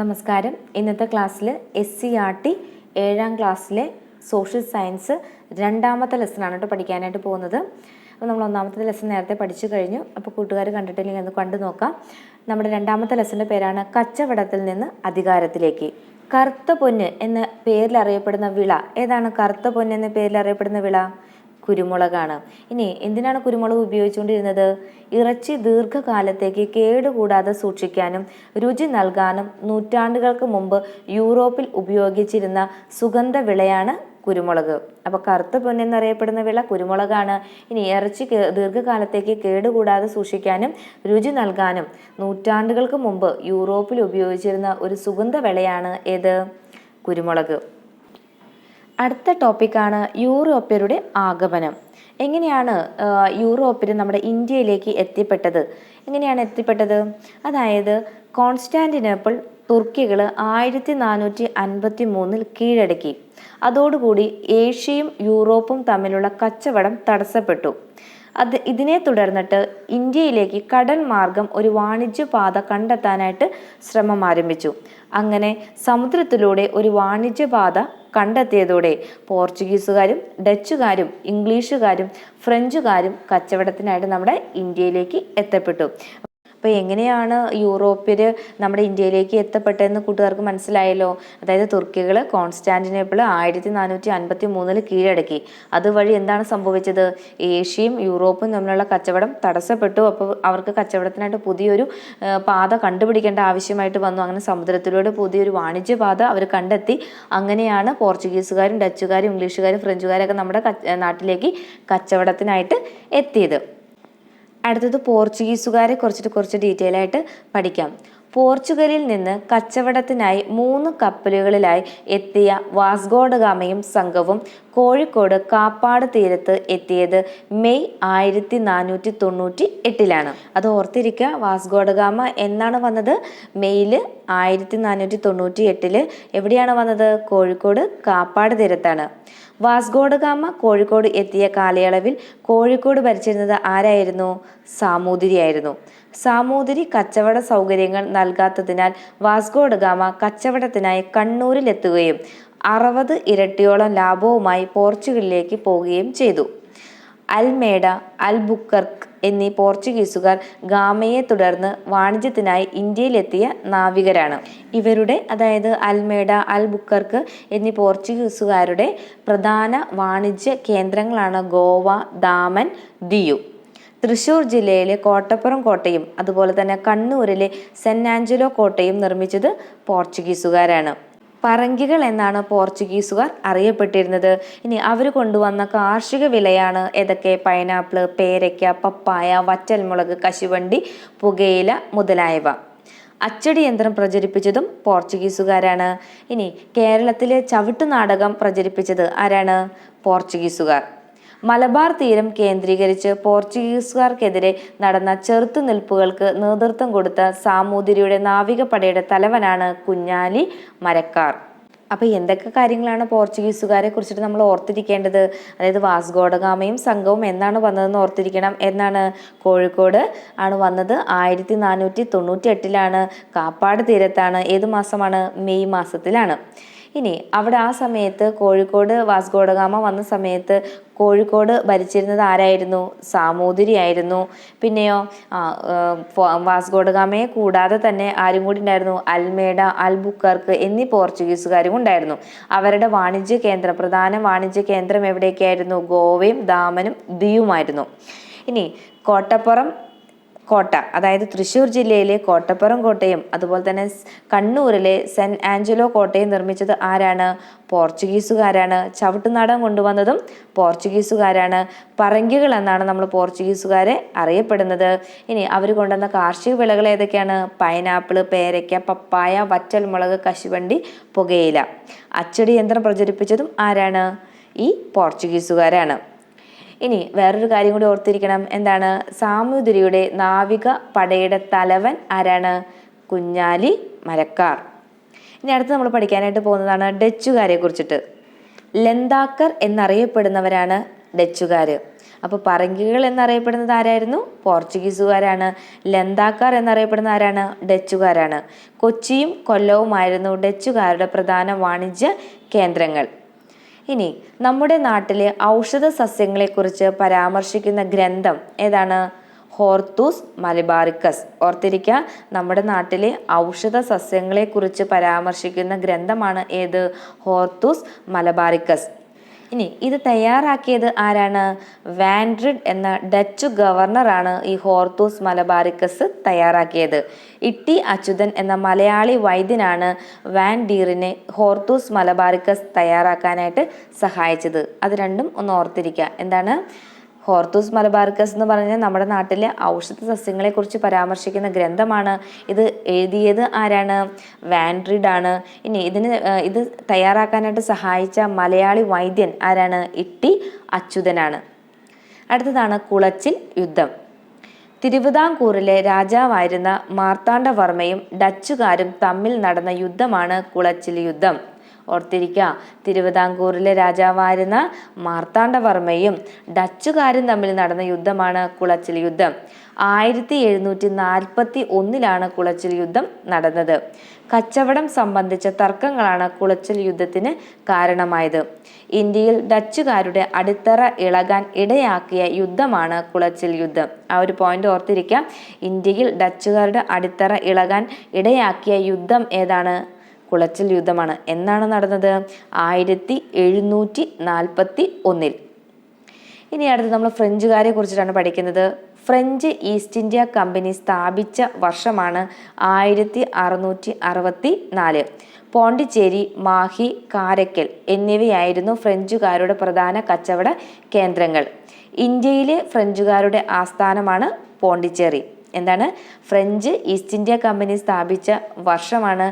നമസ്കാരം. ഇന്നത്തെ ക്ലാസ്സിൽ എസ് സി ആർ ടി ഏഴാം ക്ലാസ്സിലെ സോഷ്യൽ സയൻസ് രണ്ടാമത്തെ ലെസണാണ് കേട്ടോ പഠിക്കാനായിട്ട് പോകുന്നത്. അപ്പോൾ നമ്മൾ ഒന്നാമത്തെ ലെസൺ നേരത്തെ പഠിച്ചു കഴിഞ്ഞു. അപ്പോൾ കൂട്ടുകാർ കണ്ടിട്ടില്ലെങ്കിൽ ഒന്ന് കണ്ടു നോക്കാം. നമ്മുടെ രണ്ടാമത്തെ ലെസന്റെ പേരാണ് കച്ചവടത്തിൽ നിന്ന് അധികാരത്തിലേക്ക്. കറുത്ത പൊന്ന് എന്ന പേരിൽ അറിയപ്പെടുന്ന വിള. ഏതാണ് കറുത്ത പൊന്ന് എന്ന പേരിൽ അറിയപ്പെടുന്ന വിള? കുരുമുളകാണ്. ഇനി എന്തിനാണ് കുരുമുളക് ഉപയോഗിച്ചുകൊണ്ടിരുന്നത്? ഇറച്ചി ദീർഘകാലത്തേക്ക് കേടുകൂടാതെ സൂക്ഷിക്കാനും രുചി നൽകാനും നൂറ്റാണ്ടുകൾക്ക് മുമ്പ് യൂറോപ്പിൽ ഉപയോഗിച്ചിരുന്ന സുഗന്ധ വിളയാണ് കുരുമുളക്. അപ്പോൾ കറുത്ത പൊന്നെന്നറിയപ്പെടുന്ന വിള കുരുമുളകാണ്. ഇനി ഇറച്ചി ദീർഘകാലത്തേക്ക് കേടുകൂടാതെ സൂക്ഷിക്കാനും രുചി നൽകാനും നൂറ്റാണ്ടുകൾക്ക് മുമ്പ് യൂറോപ്പിൽ ഉപയോഗിച്ചിരുന്ന ഒരു സുഗന്ധ വിളയാണ് ഏത്? കുരുമുളക്. അടുത്ത ടോപ്പിക്കാണ് യൂറോപ്യരുടെ ആഗമനം. എങ്ങനെയാണ് യൂറോപ്പിൽ നമ്മുടെ ഇന്ത്യയിലേക്ക് എത്തിപ്പെട്ടത്? എങ്ങനെയാണ് എത്തിപ്പെട്ടത്? അതായത് കോൺസ്റ്റാന്റിനോപ്പിൾ തുർക്കികൾ ആയിരത്തി നാനൂറ്റി അൻപത്തി മൂന്നിൽ കീഴടക്കി. അതോടുകൂടി ഏഷ്യയും യൂറോപ്പും തമ്മിലുള്ള കച്ചവടം തടസ്സപ്പെട്ടു. അത് ഇതിനെ തുടർന്നിട്ട് ഇന്ത്യയിലേക്ക് കടൽ മാർഗം ഒരു വാണിജ്യപാത കണ്ടെത്താനായിട്ട് ശ്രമം ആരംഭിച്ചു. അങ്ങനെ സമുദ്രത്തിലൂടെ ഒരു വാണിജ്യപാത കണ്ടെത്തിയതോടെ പോർച്ചുഗീസുകാരും ഡച്ചുകാരും ഇംഗ്ലീഷുകാരും ഫ്രഞ്ചുകാരും കച്ചവടത്തിനായിട്ട് നമ്മുടെ ഇന്ത്യയിലേക്ക് എത്തപ്പെട്ടു. അപ്പോൾ എങ്ങനെയാണ് യൂറോപ്യർ നമ്മുടെ ഇന്ത്യയിലേക്ക് എത്തപ്പെട്ടതെന്ന് കൂട്ടുകാർക്ക് മനസ്സിലായല്ലോ? അതായത് തുർക്കികൾ കോൺസ്റ്റാന്റിനോപ്പിൾ ആയിരത്തി നാനൂറ്റി അൻപത്തി മൂന്നിൽ കീഴടക്കി. അതുവഴി എന്താണ് സംഭവിച്ചത്? ഏഷ്യയും യൂറോപ്പും തമ്മിലുള്ള കച്ചവടം തടസ്സപ്പെട്ടു. അപ്പോൾ അവർക്ക് കച്ചവടത്തിനായിട്ട് പുതിയൊരു പാത കണ്ടുപിടിക്കേണ്ട ആവശ്യമായിട്ട് വന്നു. അങ്ങനെ സമുദ്രത്തിലൂടെ പുതിയൊരു വാണിജ്യ പാത അവർ കണ്ടെത്തി. അങ്ങനെയാണ് പോർച്ചുഗീസുകാരും ഡച്ചുകാരും ഇംഗ്ലീഷുകാരും ഫ്രഞ്ചുകാരൊക്കെ നമ്മുടെ നാട്ടിലേക്ക് കച്ചവടത്തിനായിട്ട് എത്തിയത്. അടുത്തത് പോർച്ചുഗീസുകാരെ കുറിച്ചിട്ട് കുറച്ച് ഡീറ്റെയിൽ ആയിട്ട് പഠിക്കാം. പോർച്ചുഗലിൽ നിന്ന് കച്ചവടത്തിനായി മൂന്ന് കപ്പലുകളിലായി എത്തിയ വാസ്ഗോഡഗാമയും സംഘവും കോഴിക്കോട് കാപ്പാട് തീരത്ത് എത്തിയത് മെയ് ആയിരത്തി നാനൂറ്റി തൊണ്ണൂറ്റി എട്ടിലാണ് അത് ഓർത്തിരിക്കുക വാസ്ഗോഡഗാമ എന്നാണ് വന്നത്? മെയ്യിൽ ആയിരത്തി നാനൂറ്റി തൊണ്ണൂറ്റി എട്ടിൽ എവിടെയാണ് വന്നത്? കോഴിക്കോട് കാപ്പാട് തീരത്താണ്. വാസ്കോഡഗാമ കോഴിക്കോട് എത്തിയ കാലയളവിൽ കോഴിക്കോട് ഭരിച്ചിരുന്നത് ആരായിരുന്നു? സാമൂതിരിയായിരുന്നു സാമൂതിരി കച്ചവട സൗകര്യങ്ങൾ നൽകാത്തതിനാൽ വാസ്കോഡഗാമ കച്ചവടത്തിനായി കണ്ണൂരിലെത്തുകയും അറുപത് ഇരട്ടിയോളം ലാഭവുമായി പോർച്ചുഗലിലേക്ക് പോവുകയും ചെയ്തു. അൽമേഡ അൽബുക്കർക്ക് എന്നീ പോർച്ചുഗീസുകാർ ഗാമയെ തുടർന്ന് വാണിജ്യത്തിനായി ഇന്ത്യയിലെത്തിയ നാവികരാണ്. ഇവരുടെ അതായത് അൽമേഡ അൽ ബുക്കർക്ക് എന്നീ പോർച്ചുഗീസുകാരുടെ പ്രധാന വാണിജ്യ കേന്ദ്രങ്ങളാണ് ഗോവ ദാമൻ ദിയു. തൃശൂർ ജില്ലയിലെ കോട്ടപ്പുറം കോട്ടയും അതുപോലെ തന്നെ കണ്ണൂരിലെ സെന്റ് ആഞ്ചലോ കോട്ടയും നിർമ്മിച്ചത് പോർച്ചുഗീസുകാരാണ്. പറങ്കികൾ എന്നാണ് പോർച്ചുഗീസുകാർ അറിയപ്പെട്ടിരുന്നത്. ഇനി അവർ കൊണ്ടുവന്ന കാർഷിക വിലയാണ് ഏതൊക്കെ? പൈനാപ്പിൾ പേരയ്ക്ക പപ്പായ വറ്റൽമുളക് കശുവണ്ടി പുകയില മുതലായവ. അച്ചടി യന്ത്രം പ്രചരിപ്പിച്ചതും പോർച്ചുഗീസുകാരാണ്. ഇനി കേരളത്തിലെ ചവിട്ടുനാടകം പ്രചരിപ്പിച്ചത് ആരാണ്? പോർച്ചുഗീസുകാർ. മലബാർ തീരം കേന്ദ്രീകരിച്ച് പോർച്ചുഗീസുകാർക്കെതിരെ നടന്ന ചെറുത്തുനിൽപ്പുകൾക്ക് നേതൃത്വം കൊടുത്ത സാമൂതിരിയുടെ നാവികപ്പടയുടെ തലവനാണ് കുഞ്ഞാലി മരക്കാർ. അപ്പോൾ എന്തൊക്കെ കാര്യങ്ങളാണ് പോർച്ചുഗീസുകാരെ കുറിച്ചിട്ട് നമ്മൾ ഓർത്തിരിക്കേണ്ടത്? അതായത് വാസ്ഗോഡഗാമയും സംഘവും എന്നാണ് വന്നതെന്ന് ഓർത്തിരിക്കണം എന്നാണ് കോഴിക്കോട് ആണ് വന്നത്. ആയിരത്തി നാനൂറ്റി തൊണ്ണൂറ്റി എട്ടിലാണ് കാപ്പാട് തീരത്താണ്. ഏത് മാസമാണ്? മെയ് മാസത്തിലാണ്. ഇനി അവിടെ ആ സമയത്ത് കോഴിക്കോട് വാസ്കോഡഗാമ വന്ന സമയത്ത് കോഴിക്കോട് ഭരിച്ചിരുന്നത് ആരായിരുന്നു? സാമൂതിരി ആയിരുന്നു. പിന്നെയോ വാസ്കോടഗാമയെ കൂടാതെ തന്നെ ആരും കൂടി ഉണ്ടായിരുന്നു. അൽമേഡ അൽബുക്കർക്ക് എന്നീ പോർച്ചുഗീസുകാരും ഉണ്ടായിരുന്നു. അവരുടെ വാണിജ്യ കേന്ദ്രം പ്രധാന വാണിജ്യ കേന്ദ്രം എവിടെയൊക്കെയായിരുന്നു? ഗോവയും ദാമനും ദിയുമായിരുന്നു. ഇനി കോട്ടപ്പുറം കോട്ട അതായത് തൃശ്ശൂർ ജില്ലയിലെ കോട്ടപ്പുറം കോട്ടയും അതുപോലെ തന്നെ കണ്ണൂരിലെ സെന്റ് ആഞ്ചലോ കോട്ടയും നിർമ്മിച്ചത് ആരാണ്? പോർച്ചുഗീസുകാരാണ്. ചവിട്ടുനാടൻ കൊണ്ടുവന്നതും പോർച്ചുഗീസുകാരാണ്. പറങ്കികൾ എന്നാണ് നമ്മൾ പോർച്ചുഗീസുകാരെ അറിയപ്പെടുന്നത്. ഇനി അവർ കൊണ്ടുവന്ന കാർഷിക വിളകൾ ഏതൊക്കെയാണ്? പൈനാപ്പിൾ പേരയ്ക്ക പപ്പായ വറ്റൽമുളക് കശുവണ്ടി പുകയില. അച്ചടി യന്ത്രം പ്രചരിപ്പിച്ചതും ആരാണ്? ഈ പോർച്ചുഗീസുകാരാണ്. ഇനി വേറൊരു കാര്യം കൂടി ഓർത്തിരിക്കണം. എന്താണ്? സാമൂതിരിയുടെ നാവിക പടയുടെ തലവൻ ആരാണ്? കുഞ്ഞാലി മരക്കാർ. ഇനി അടുത്ത് നമ്മൾ പഠിക്കാനായിട്ട് പോകുന്നതാണ് ഡച്ചുകാരെ കുറിച്ചിട്ട്. ലന്താക്കർ എന്നറിയപ്പെടുന്നവരാണ് ഡച്ചുകാർ അപ്പോൾ പറങ്കികൾ എന്നറിയപ്പെടുന്നത് ആരായിരുന്നു? പോർച്ചുഗീസുകാരാണ്. ലന്താക്കാർ എന്നറിയപ്പെടുന്ന ആരാണ്? ഡച്ചുകാരാണ്. കൊച്ചിയും കൊല്ലവുമായിരുന്നു ഡച്ചുകാരുടെ പ്രധാന വാണിജ്യ കേന്ദ്രങ്ങൾ. ഇനി നമ്മുടെ നാട്ടിലെ ഔഷധ സസ്യങ്ങളെക്കുറിച്ച് പരാമർശിക്കുന്ന ഗ്രന്ഥം ഏതാണ്? Hortus Malabaricus. ഓർത്തിരിക്കുക നമ്മുടെ നാട്ടിലെ ഔഷധ സസ്യങ്ങളെക്കുറിച്ച് പരാമർശിക്കുന്ന ഗ്രന്ഥമാണ് ഏത്? Hortus Malabaricus. ഇനി ഇത് തയ്യാറാക്കിയത് ആരാണ്? വാൻഡ്രിഡ് എന്ന ഡച്ച് ഗവർണറാണ് ഈ ഹോർത്തൂസ് മലബാറിക്കസ് തയ്യാറാക്കിയത്. ഇട്ടി അച്യുതൻ എന്ന മലയാളി വൈദ്യനാണ് വാൻ ഡീറിനെ ഹോർത്തൂസ് മലബാറിക്കസ് തയ്യാറാക്കാനായിട്ട് സഹായിച്ചത്. അത് രണ്ടും ഒന്ന് ഓർത്തിരിക്കുക. എന്താണ്? ഹോർത്തൂസ് മലബാർക്കസ് എന്ന് പറഞ്ഞാൽ നമ്മുടെ നാട്ടിലെ ഔഷധ സസ്യങ്ങളെക്കുറിച്ച് പരാമർശിക്കുന്ന ഗ്രന്ഥമാണ് ഇത് എഴുതിയത് ആരാണ്? വാൻഡ്രിഡ് ആണ് ഇനി ഇതിന് ഇത് തയ്യാറാക്കാനായിട്ട് സഹായിച്ച മലയാളി വൈദ്യൻ ആരാണ്? ഇട്ടി അച്യുതനാണ്. അടുത്തതാണ് കുളച്ചിൽ യുദ്ധം. തിരുവിതാംകൂറിലെ രാജാവായിരുന്ന മാർത്താണ്ഡവർമ്മയും ഡച്ചുകാരും തമ്മിൽ നടന്ന യുദ്ധമാണ് കുളച്ചിൽ യുദ്ധം. ഓർത്തിരിക്കുക. തിരുവിതാംകൂറിലെ രാജാവായിരുന്ന മാർത്താണ്ഡവർമ്മയും ഡച്ചുകാരും തമ്മിൽ നടന്ന യുദ്ധമാണ് കുളച്ചിൽ യുദ്ധം. ആയിരത്തി എഴുന്നൂറ്റി നാൽപ്പത്തി ഒന്നിലാണ് കുളച്ചിൽ യുദ്ധം നടന്നത്. കച്ചവടം സംബന്ധിച്ച തർക്കങ്ങളാണ് കുളച്ചിൽ യുദ്ധത്തിന് കാരണമായത്. ഇന്ത്യയിൽ ഡച്ചുകാരുടെ അടിത്തറ ഇളകാൻ ഇടയാക്കിയ യുദ്ധമാണ് കുളച്ചിൽ യുദ്ധം. ആ ഒരു പോയിന്റ് ഓർത്തിരിക്കാം. ഇന്ത്യയിൽ ഡച്ചുകാരുടെ അടിത്തറ ഇളകാൻ ഇടയാക്കിയ യുദ്ധം ഏതാണ്? കുളച്ചിൽ യുദ്ധമാണ്. എന്നാണ് നടന്നത്? ആയിരത്തി എഴുന്നൂറ്റി നാൽപ്പത്തി ഒന്നിൽ. ഇനി അടുത്ത് നമ്മൾ ഫ്രഞ്ചുകാരെ കുറിച്ചിട്ടാണ് പഠിക്കുന്നത്. ഫ്രഞ്ച് ഈസ്റ്റ് ഇന്ത്യ കമ്പനി സ്ഥാപിച്ച വർഷമാണ് ആയിരത്തി അറുന്നൂറ്റി അറുപത്തി നാല്. പോണ്ടിച്ചേരി മാഹി കാരക്കൽ എന്നിവയായിരുന്നു ഫ്രഞ്ചുകാരുടെ പ്രധാന കച്ചവട കേന്ദ്രങ്ങൾ. ഇന്ത്യയിലെ ഫ്രഞ്ചുകാരുടെ ആസ്ഥാനമാണ് പോണ്ടിച്ചേരി. എന്താണ്? ഫ്രഞ്ച് ഈസ്റ്റ് ഇന്ത്യ കമ്പനി സ്ഥാപിച്ച വർഷമാണ്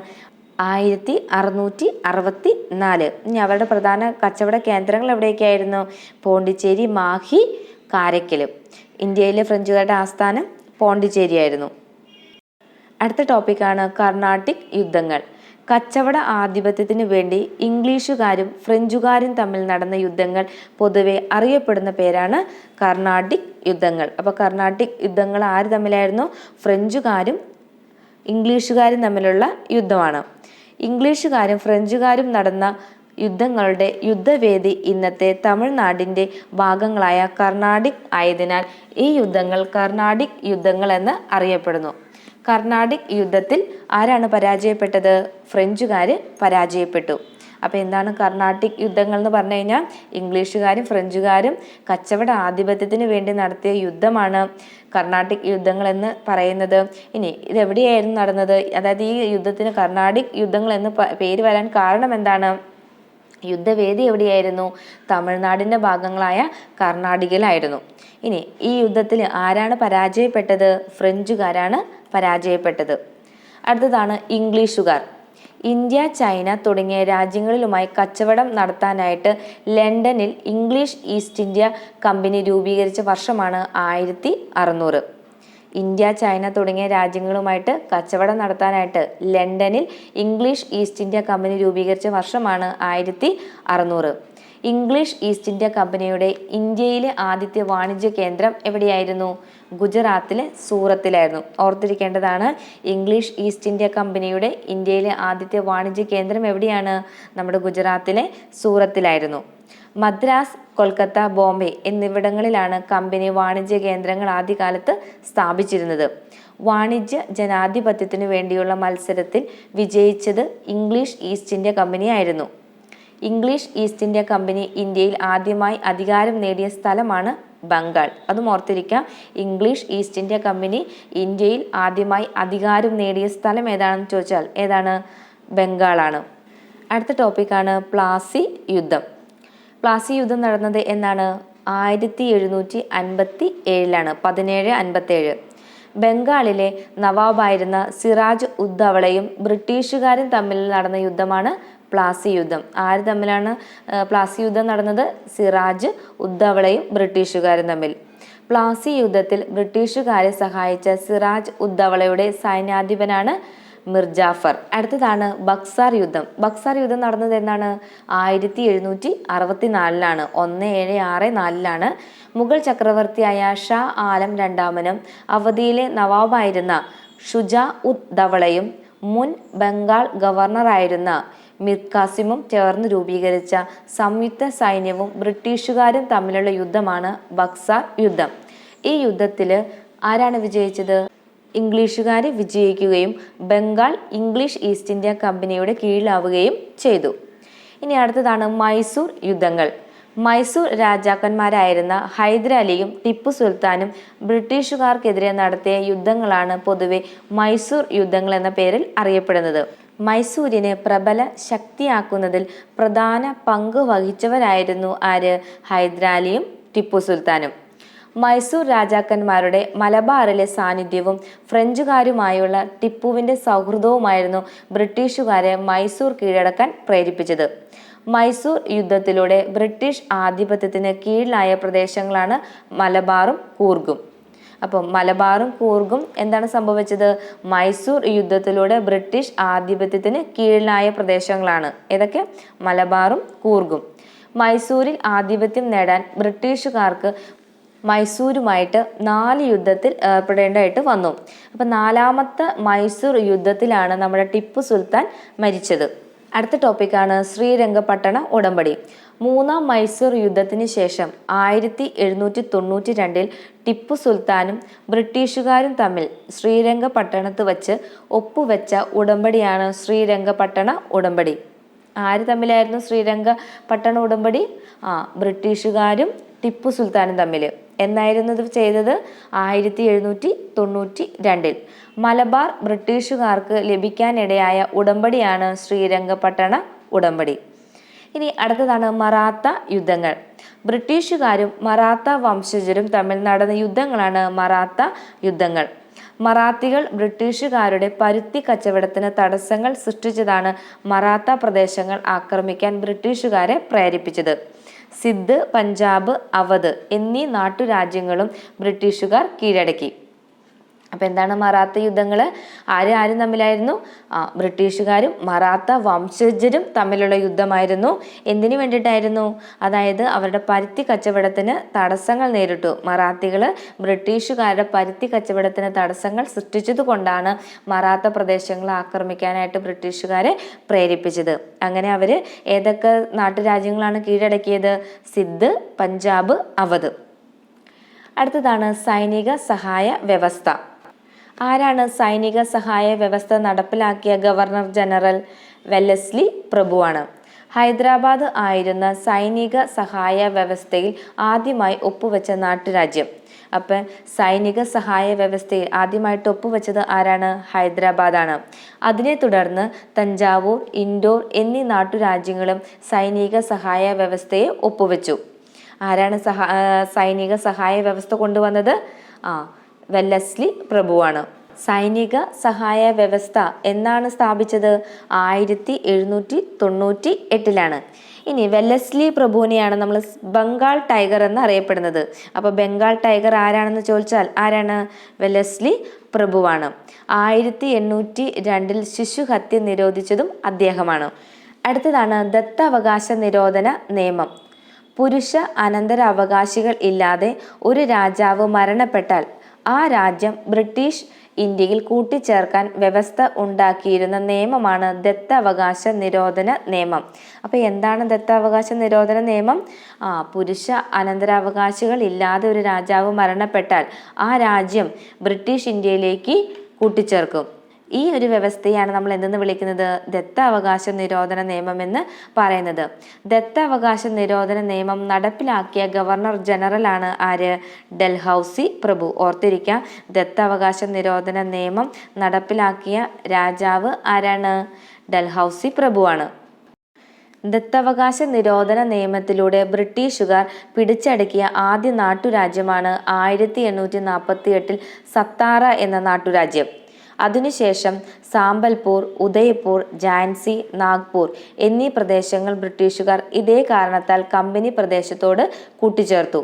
ആയിരത്തി അറുന്നൂറ്റി അറുപത്തി നാല് ഇനി അവരുടെ പ്രധാന കച്ചവട കേന്ദ്രങ്ങൾ എവിടെയൊക്കെയായിരുന്നു? പോണ്ടിച്ചേരി മാഹി കാരക്കലും. ഇന്ത്യയിലെ ഫ്രഞ്ചുകാരുടെ ആസ്ഥാനം പോണ്ടിച്ചേരി ആയിരുന്നു അടുത്ത ടോപ്പിക്കാണ് കർണാട്ടിക് യുദ്ധങ്ങൾ. കച്ചവട ആധിപത്യത്തിന് വേണ്ടി ഇംഗ്ലീഷുകാരും ഫ്രഞ്ചുകാരും തമ്മിൽ നടന്ന യുദ്ധങ്ങൾ പൊതുവെ അറിയപ്പെടുന്ന പേരാണ് കർണാട്ടിക് യുദ്ധങ്ങൾ. അപ്പോൾ കർണാട്ടിക് യുദ്ധങ്ങൾ ആര് തമ്മിലായിരുന്നു? ഫ്രഞ്ചുകാരും ഇംഗ്ലീഷുകാരും തമ്മിലുള്ള യുദ്ധമാണ്. ഇംഗ്ലീഷുകാരും ഫ്രഞ്ചുകാരും നടന്ന യുദ്ധങ്ങളുടെ യുദ്ധവേദി ഇന്നത്തെ തമിഴ്നാടിന്റെ ഭാഗങ്ങളായ കർണാടിക് ആയതിനാൽ ഈ യുദ്ധങ്ങൾ കർണാടിക് യുദ്ധങ്ങൾ എന്ന് അറിയപ്പെടുന്നു. കർണാടിക് യുദ്ധത്തിൽ ആരാണ് പരാജയപ്പെട്ടത്? ഫ്രഞ്ചുകാർ പരാജയപ്പെട്ടു. അപ്പോൾ എന്താണ് കർണാട്ടിക് യുദ്ധങ്ങൾ എന്ന് പറഞ്ഞു കഴിഞ്ഞാൽ ഇംഗ്ലീഷുകാരും ഫ്രഞ്ചുകാരും കച്ചവട ആധിപത്യത്തിന് വേണ്ടി നടത്തിയ യുദ്ധമാണ് കർണാട്ടിക് യുദ്ധങ്ങൾ എന്ന് പറയുന്നത്. ഇനി ഇത് എവിടെയായിരുന്നു നടന്നത്? അതായത് ഈ യുദ്ധത്തിന് കർണാടിക് യുദ്ധങ്ങൾ എന്ന് പേര് വരാൻ കാരണം എന്താണ്? യുദ്ധവേദി എവിടെയായിരുന്നു? തമിഴ്നാടിന്റെ ഭാഗങ്ങളായ കർണാടകയിലായിരുന്നു. ഇനി ഈ യുദ്ധത്തിൽ ആരാണ് പരാജയപ്പെട്ടത്? ഫ്രഞ്ചുകാരാണ് പരാജയപ്പെട്ടത്. അടുത്തതാണ് ഇംഗ്ലീഷുകാർ. ഇന്ത്യ ചൈന തുടങ്ങിയ രാജ്യങ്ങളിലുമായി കച്ചവടം നടത്താനായിട്ട് ലണ്ടനിൽ ഇംഗ്ലീഷ് ഈസ്റ്റ് ഇന്ത്യ കമ്പനി രൂപീകരിച്ച വർഷമാണ് ആയിരത്തി അറുന്നൂറ്. ഇന്ത്യ ചൈന തുടങ്ങിയ രാജ്യങ്ങളുമായിട്ട് കച്ചവടം നടത്താനായിട്ട് ലണ്ടനിൽ ഇംഗ്ലീഷ് ഈസ്റ്റ് ഇന്ത്യ കമ്പനി രൂപീകരിച്ച വർഷമാണ് ആയിരത്തി അറുന്നൂറ്. ഇംഗ്ലീഷ് ഈസ്റ്റ് ഇന്ത്യ കമ്പനിയുടെ ഇന്ത്യയിലെ ആദ്യത്തെ വാണിജ്യ കേന്ദ്രം എവിടെയായിരുന്നു? ഗുജറാത്തിലെ സൂറത്തിലായിരുന്നു. ഓർത്തിരിക്കേണ്ടതാണ് ഇംഗ്ലീഷ് ഈസ്റ്റ് ഇന്ത്യ കമ്പനിയുടെ ഇന്ത്യയിലെ ആദ്യത്തെ വാണിജ്യ കേന്ദ്രം എവിടെയാണ്? നമ്മുടെ ഗുജറാത്തിലെ സൂറത്തിലായിരുന്നു. മദ്രാസ് കൊൽക്കത്ത ബോംബെ എന്നിവിടങ്ങളിലാണ് കമ്പനി വാണിജ്യ കേന്ദ്രങ്ങൾ ആദ്യകാലത്ത് സ്ഥാപിച്ചിരുന്നത്. വാണിജ്യ ജനാധിപത്യത്തിനു വേണ്ടിയുള്ള മത്സരത്തിൽ വിജയിച്ചത് ഇംഗ്ലീഷ് ഈസ്റ്റ് ഇന്ത്യ കമ്പനിയായിരുന്നു. ഇംഗ്ലീഷ് ഈസ്റ്റ് ഇന്ത്യ കമ്പനി ഇന്ത്യയിൽ ആദ്യമായി അധികാരം നേടിയ സ്ഥലമാണ് ബംഗാൾ. അതും ഓർത്തിരിക്കാം ഇംഗ്ലീഷ് ഈസ്റ്റ് ഇന്ത്യ കമ്പനി ഇന്ത്യയിൽ ആദ്യമായി അധികാരം നേടിയ സ്ഥലം ഏതാണെന്ന് ചോദിച്ചാൽ ഏതാണ്? ബംഗാളാണ്. അടുത്ത ടോപ്പിക്കാണ് പ്ലാസി യുദ്ധം. പ്ലാസി യുദ്ധം നടന്നത് എന്നാണ്? ആയിരത്തി എഴുന്നൂറ്റി അൻപത്തി ഏഴിലാണ് പതിനേഴ് അൻപത്തേഴ് ബംഗാളിലെ നവാബായിരുന്ന സിറാജ് ഉദ്ദവളയും ബ്രിട്ടീഷുകാരും തമ്മിൽ നടന്ന യുദ്ധമാണ് പ്ലാസി യുദ്ധം ആര് തമ്മിലാണ് പ്ലാസി യുദ്ധം നടന്നത്? സിറാജ് ഉദ്ദവളയും ബ്രിട്ടീഷുകാരും തമ്മിൽ. പ്ലാസി യുദ്ധത്തിൽ ബ്രിട്ടീഷുകാരെ സഹായിച്ച സിറാജ് ഉദ്ദവളയുടെ സൈന്യാധിപനാണ് മിർജാഫർ. അടുത്തതാണ് ബക്സാർ യുദ്ധം. ബക്സാർ യുദ്ധം നടന്നത് എന്നാണ്? ആയിരത്തി എഴുന്നൂറ്റി അറുപത്തി നാലിലാണ് ഒന്ന് ഏഴ് ആറ് നാലിലാണ്. മുഗൾ ചക്രവർത്തിയായ ഷാ ആലം രണ്ടാമനും അവധിയിലെ നവാബായിരുന്ന ഷുജാ ഉദ് ദവളയും മുൻ ബംഗാൾ ഗവർണറായിരുന്ന മിർ കാസിമും ചേർന്ന് രൂപീകരിച്ച സംയുക്ത സൈന്യവും ബ്രിട്ടീഷുകാരും തമ്മിലുള്ള യുദ്ധമാണ് ബക്സ യുദ്ധം. ഈ യുദ്ധത്തിൽ ആരാണ് വിജയിച്ചത്? ഇംഗ്ലീഷുകാർ വിജയിക്കുകയും ബംഗാൾ ഇംഗ്ലീഷ് ഈസ്റ്റ് ഇന്ത്യ കമ്പനിയുടെ കീഴിലാവുകയും ചെയ്തു. ഇനി അടുത്തതാണ് മൈസൂർ യുദ്ധങ്ങൾ. മൈസൂർ രാജാക്കന്മാരായിരുന്ന ഹൈദരാലിയും ടിപ്പു സുൽത്താനും ബ്രിട്ടീഷുകാർക്കെതിരെ നടത്തിയ യുദ്ധങ്ങളാണ് പൊതുവെ മൈസൂർ യുദ്ധങ്ങൾ എന്ന പേരിൽ അറിയപ്പെടുന്നത്. മൈസൂരിനെ പ്രബല ശക്തിയാക്കുന്നതിൽ പ്രധാന പങ്ക് വഹിച്ചവരായിരുന്നു ആര്? ഹൈദരാലിയും ടിപ്പു സുൽത്താനും. മൈസൂർ രാജാക്കന്മാരുടെ മലബാറിലെ സാന്നിധ്യവും ഫ്രഞ്ചുകാരുമായുള്ള ടിപ്പുവിന്റെ സൗഹൃദവുമായിരുന്നു ബ്രിട്ടീഷുകാരെ മൈസൂർ കീഴടക്കാൻ പ്രേരിപ്പിച്ചത്. മൈസൂർ യുദ്ധത്തിലൂടെ ബ്രിട്ടീഷ് ആധിപത്യത്തിന് കീഴിലായ പ്രദേശങ്ങളാണ് മലബാറും കൂർഗും. അപ്പം മലബാറും കൂർഗും എന്താണ് സംഭവിച്ചത്? മൈസൂർ യുദ്ധത്തിലൂടെ ബ്രിട്ടീഷ് ആധിപത്യത്തിന് കീഴിലായ പ്രദേശങ്ങളാണ്. ഏതൊക്കെ? മലബാറും കൂർഗും. മൈസൂരിൽ ആധിപത്യം നേടാൻ ബ്രിട്ടീഷുകാർക്ക് മൈസൂരുമായിട്ട് നാല് യുദ്ധത്തിൽ ഏർപ്പെടേണ്ടതായിട്ട് വന്നു. അപ്പം നാലാമത്തെ മൈസൂർ യുദ്ധത്തിലാണ് നമ്മുടെ ടിപ്പു സുൽത്താൻ മരിച്ചത്. അടുത്ത ടോപ്പിക്കാണ് ശ്രീരംഗപട്ടണ ഉടമ്പടി. മൂന്നാം മൈസൂർ യുദ്ധത്തിന് ശേഷം ആയിരത്തി എഴുന്നൂറ്റി തൊണ്ണൂറ്റി രണ്ടിൽ ടിപ്പു സുൽത്താനും ബ്രിട്ടീഷുകാരും തമ്മിൽ ശ്രീരംഗപട്ടണത്ത് വച്ച് ഒപ്പുവെച്ച ഉടമ്പടിയാണ് ശ്രീരംഗപട്ടണ ഉടമ്പടി. ആര് തമ്മിലായിരുന്നു ശ്രീരംഗപട്ടണ ഉടമ്പടി? ആ ബ്രിട്ടീഷുകാരും ടിപ്പു സുൽത്താനും തമ്മിൽ എന്നായിരുന്നു ഇത് ചെയ്തത്? ആയിരത്തി എഴുന്നൂറ്റി തൊണ്ണൂറ്റി രണ്ടിൽ. മലബാർ ബ്രിട്ടീഷുകാർക്ക് ലഭിക്കാനിടയായ ഉടമ്പടിയാണ് ശ്രീരംഗപട്ടണ ഉടമ്പടി. ഇനി അടുത്തതാണ് മറാത്ത യുദ്ധങ്ങൾ. ബ്രിട്ടീഷുകാരും മറാത്ത വംശജരും തമ്മിൽ നടന്ന യുദ്ധങ്ങളാണ് മറാത്ത യുദ്ധങ്ങൾ. മറാത്തികൾ ബ്രിട്ടീഷുകാരുടെ പരുത്തി കച്ചവടത്തിന് തടസ്സങ്ങൾ സൃഷ്ടിച്ചതാണ് മറാത്ത പ്രദേശങ്ങൾ ആക്രമിക്കാൻ ബ്രിട്ടീഷുകാരെ പ്രേരിപ്പിച്ചത്. സിദ്ധ് പഞ്ചാബ് അവധ് എന്നീ നാട്ടുരാജ്യങ്ങളും ബ്രിട്ടീഷുകാർ കീഴടക്കി. അപ്പം എന്താണ് മറാത്ത യുദ്ധങ്ങൾ ആര് ആരും തമ്മിലായിരുന്നു? ബ്രിട്ടീഷുകാരും മറാത്ത വംശജരും തമ്മിലുള്ള യുദ്ധമായിരുന്നു. എന്തിനു വേണ്ടിയിട്ടായിരുന്നു? അതായത് അവരുടെ പരുത്തി കച്ചവടത്തിന് തടസ്സങ്ങൾ നേരിട്ടു. മറാത്തികൾ ബ്രിട്ടീഷുകാരുടെ പരുത്തി കച്ചവടത്തിന് തടസ്സങ്ങൾ സൃഷ്ടിച്ചത് കൊണ്ടാണ് മറാത്ത പ്രദേശങ്ങൾ ആക്രമിക്കാനായിട്ട് ബ്രിട്ടീഷുകാരെ പ്രേരിപ്പിച്ചത്. അങ്ങനെ അവർ ഏതൊക്കെ നാട്ടുരാജ്യങ്ങളാണ് കീഴടക്കിയത്? സിദ്ധ് പഞ്ചാബ് അവധ്. അടുത്തതാണ് സൈനിക സഹായ വ്യവസ്ഥ. ആരാണ് സൈനിക സഹായ വ്യവസ്ഥ നടപ്പിലാക്കിയ ഗവർണർ ജനറൽ വെല്ലസ്ലി പ്രഭുവാണ്? ഹൈദരാബാദ് ആയിരുന്ന സൈനിക സഹായ വ്യവസ്ഥയിൽ ആദ്യമായി ഒപ്പുവെച്ച നാട്ടുരാജ്യം. അപ്പം സൈനിക സഹായ വ്യവസ്ഥയിൽ ആദ്യമായിട്ട് ഒപ്പുവെച്ചത് ആരാണ്? ഹൈദരാബാദാണ്. അതിനെ തുടർന്ന് തഞ്ചാവൂർ ഇൻഡോർ എന്നീ നാട്ടുരാജ്യങ്ങളും സൈനിക സഹായ വ്യവസ്ഥയെ ഒപ്പുവെച്ചു. ആരാണ് സഹാ സൈനിക സഹായ വ്യവസ്ഥ കൊണ്ടുവന്നത്? ആ വെല്ലസ്ലി പ്രഭുവാണ്. സൈനിക സഹായ വ്യവസ്ഥ എന്നാണ് സ്ഥാപിച്ചത്? ആയിരത്തി എഴുന്നൂറ്റി തൊണ്ണൂറ്റി എട്ടിലാണ്. ഇനി വെല്ലസ്ലി പ്രഭുവിനെയാണ് നമ്മൾ ബംഗാൾ ടൈഗർ എന്ന് അറിയപ്പെടുന്നത് അപ്പോൾ ബംഗാൾ ടൈഗർ ആരാണെന്ന് ചോദിച്ചാൽ ആരാണ്? വെല്ലസ്ലി പ്രഭുവാണ്. ആയിരത്തി എണ്ണൂറ്റി രണ്ടിൽ ശിശുഹത്യ നിരോധിച്ചതും അദ്ദേഹമാണ്. അടുത്തതാണ് ദത്തവകാശ നിരോധന നിയമം. പുരുഷ അനന്തര അവകാശികൾ ഇല്ലാതെ ഒരു രാജാവ് മരണപ്പെട്ടാൽ ആ രാജ്യം ബ്രിട്ടീഷ് ഇന്ത്യയിൽ കൂട്ടിച്ചേർക്കാൻ വ്യവസ്ഥ ഉണ്ടാക്കിയിരുന്ന നിയമമാണ് ദത്തവകാശ നിരോധന നിയമം. അപ്പോൾ എന്താണ് ദത്തവകാശ നിരോധന നിയമം? ആ പുരുഷ അനന്തരാവകാശികൾ ഇല്ലാതെ ഒരു രാജാവ് മരണപ്പെട്ടാൽ ആ രാജ്യം ബ്രിട്ടീഷ് ഇന്ത്യയിലേക്ക് കൂട്ടിച്ചേർക്കും. ഈ ഒരു വ്യവസ്ഥയാണ് നമ്മൾ എന്തെന്ന് വിളിക്കുന്നത്? ദത്താവകാശ നിരോധന നിയമം എന്ന് പറയുന്നത്. ദത്താവകാശ നിരോധന നിയമം നടപ്പിലാക്കിയ ഗവർണർ ജനറലാണ് ആര്? ഡൽഹൌസി പ്രഭു. ഓർത്തിരിക്കുക ദത്താവകാശ നിരോധന നിയമം നടപ്പിലാക്കിയ രാജാവ് ആരാണ്? ഡൽഹൌസി പ്രഭുവാണ് ദത്തവകാശ നിരോധന നിയമത്തിലൂടെ ബ്രിട്ടീഷുകാർ പിടിച്ചടക്കിയ ആദ്യ നാട്ടുരാജ്യമാണ് ആയിരത്തി എണ്ണൂറ്റി നാൽപ്പത്തി എട്ടിൽ സത്താറ എന്ന നാട്ടുരാജ്യം. അതിനുശേഷം സാമ്പൽപൂർ ഉദയ്പൂർ ഝാൻസി നാഗ്പൂർ എന്നീ പ്രദേശങ്ങൾ ബ്രിട്ടീഷുകാർ ഇതേ കാരണത്താൽ കമ്പനി പ്രദേശത്തോട് കൂട്ടിച്ചേർത്തു.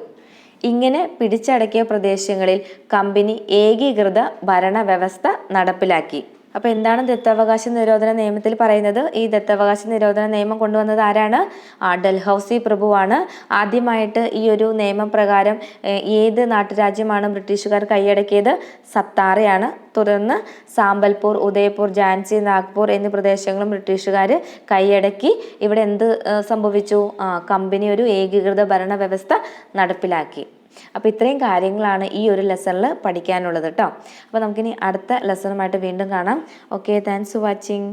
ഇങ്ങനെ പിടിച്ചടക്കിയ പ്രദേശങ്ങളിൽ കമ്പനി ഏകീകൃത ഭരണ വ്യവസ്ഥ നടപ്പിലാക്കി. അപ്പോൾ എന്താണ് ദത്തവകാശ നിരോധന നിയമത്തിൽ പറയുന്നത്? ഈ ദത്തവകാശ നിരോധന നിയമം കൊണ്ടുവന്നത് ആരാണ്? ഡൽഹൌസി പ്രഭുവാണ്. ആദ്യമായിട്ട് ഈ ഒരു നിയമപ്രകാരം ഏത് നാട്ടുരാജ്യമാണ് ബ്രിട്ടീഷുകാർ കൈയടക്കിയത്? സത്താറയാണ്. തുടർന്ന് സാമ്പൽപൂർ ഉദയപൂർ ജാൻസി നാഗ്പൂർ എന്നീ പ്രദേശങ്ങളും ബ്രിട്ടീഷുകാർ കൈയടക്കി. ഇവിടെ എന്ത് സംഭവിച്ചു? കമ്പനി ഒരു ഏകീകൃത ഭരണ വ്യവസ്ഥ നടപ്പിലാക്കി. അപ്പോൾ ഇത്രയും കാര്യങ്ങളാണ് ഈ ഒരു ലെസണിൽ പഠിക്കാനുള്ളത് കേട്ടോ അപ്പോൾ നമുക്കിനി അടുത്ത ലെസണുമായിട്ട് വീണ്ടും കാണാം. Okay thanks for watching